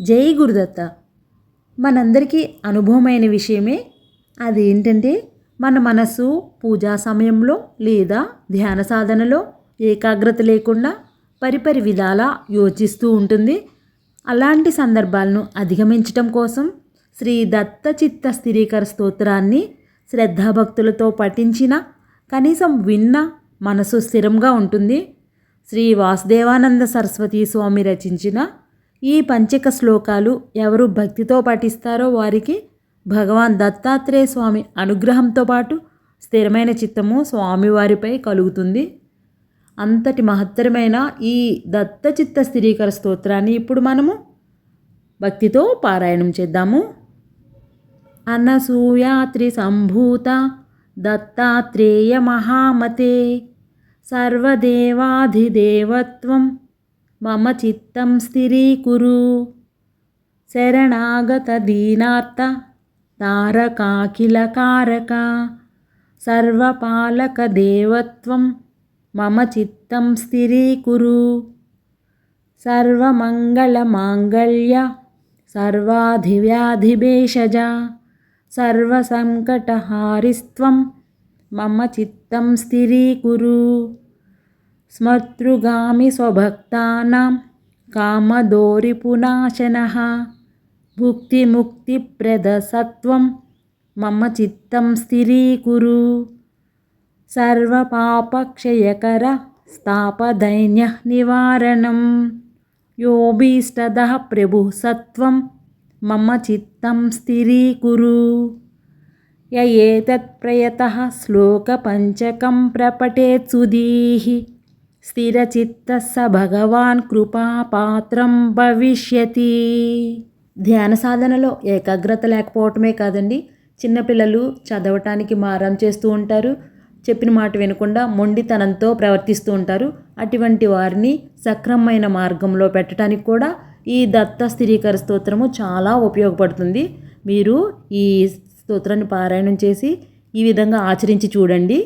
జై గురుదత్త. మనందరికీ అనుభవమైన విషయమే అది ఏంటంటే మన మనసు పూజా సమయంలో లేదా ధ్యాన సాధనలో ఏకాగ్రత లేకుండా పరిపరి విధాల యోచిస్తూ ఉంటుంది. అలాంటి సందర్భాలను అధిగమించటం కోసం శ్రీ దత్త చిత్త స్థిరీకర స్తోత్రాన్ని శ్రద్ధాభక్తులతో పఠించిన కనీసం విన్న మనసు స్థిరంగా ఉంటుంది. శ్రీ వాసుదేవానంద సరస్వతి స్వామి రచించిన ఈ పంచక శ్లోకాలు ఎవరు భక్తితో పఠిస్తారో వారికి భగవాన్ దత్తాత్రేయ స్వామి అనుగ్రహంతో పాటు స్థిరమైన చిత్తము స్వామివారిపై కలుగుతుంది. అంతటి మహత్తరమైన ఈ దత్త చిత్త స్థిరీకర స్తోత్రాన్ని ఇప్పుడు మనము భక్తితో పారాయణం చేద్దాము. అనసూయాత్రి సంభూత దత్తాత్రేయ మహామతే సర్వదేవాధిదేవత్వం మమ చిత్తం స్థిరీకురు. శరణాగత దీనార్త తారకాఖిలకారక సర్వపాలక దేవత్వం మమ చిత్తం స్థిరీకురు. సర్వమంగళమాంగళ్య సర్వాధివ్యాధిభేషజ సర్వసంకటహారిస్త్వం మమ చిత్తం స్థిరీకురు. స్మర్తృగామి స్వభక్తానాం కామదోరిపునాశనः భుక్తిముక్తిప్రదసత్వం మమ చిత్తం స్థిరీకురు సర్వపాపక్షయకర స్థాపదైన్య నివారణం యోభీష్టదः ప్రభు సత్వం మమ చిత్తం స్థిరీకురు య ఏతత్ప్రయతः శ్లోకపంచకం ప్రపఠేత్ స్థిరచిత్త స భగవాన్ కృపాపాత్రం భవిష్యతి. ధ్యాన సాధనలో ఏకాగ్రత లేకపోవటమే కాదండి చిన్నపిల్లలు చదవటానికి మారం చేస్తూ ఉంటారు చెప్పిన మాట వినకుండా మొండితనంతో ప్రవర్తిస్తూ ఉంటారు. అటువంటి వారిని సక్రమమైన మార్గంలో పెట్టడానికి కూడా ఈ దత్త స్థిరీకర స్తోత్రము చాలా ఉపయోగపడుతుంది. మీరు ఈ స్తోత్రాన్ని పారాయణం చేసి ఈ విధంగా ఆచరించి చూడండి.